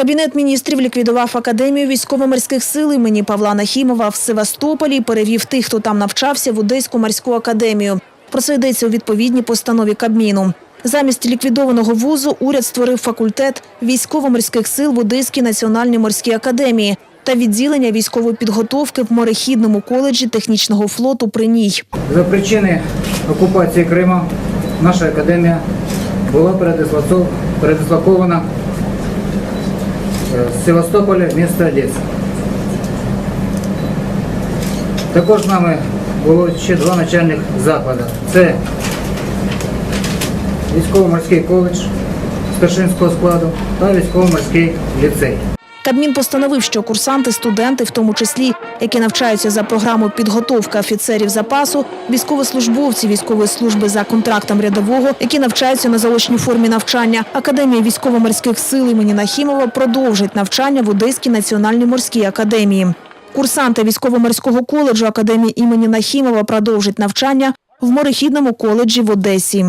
Кабінет міністрів ліквідував академію військово-морських сил імені Павла Нахімова в Севастополі і перевів тих, хто там навчався, в Одеську морську академію. Про це йдеться у відповідній постанові Кабміну. Замість ліквідованого вузу уряд створив факультет військово-морських сил в Одеській національній морській академії та відділення військової підготовки в морехідному коледжі технічного флоту при ній. За причини окупації Криму наша академія була передислокована Севастополя в місто Одеса. Також нами було ще два навчальних заклади. Це військово-морський коледж старшинського складу та військово-морський ліцей. Кабмін постановив, що курсанти, студенти, в тому числі, які навчаються за програмою підготовки офіцерів запасу, військовослужбовці військової служби за контрактом рядового, які навчаються на заочній формі навчання, Академія військово-морських сил імені Нахімова продовжить навчання в Одеській національній морській академії. Курсанти військово-морського коледжу Академії імені Нахімова продовжать навчання в морехідному коледжі в Одесі.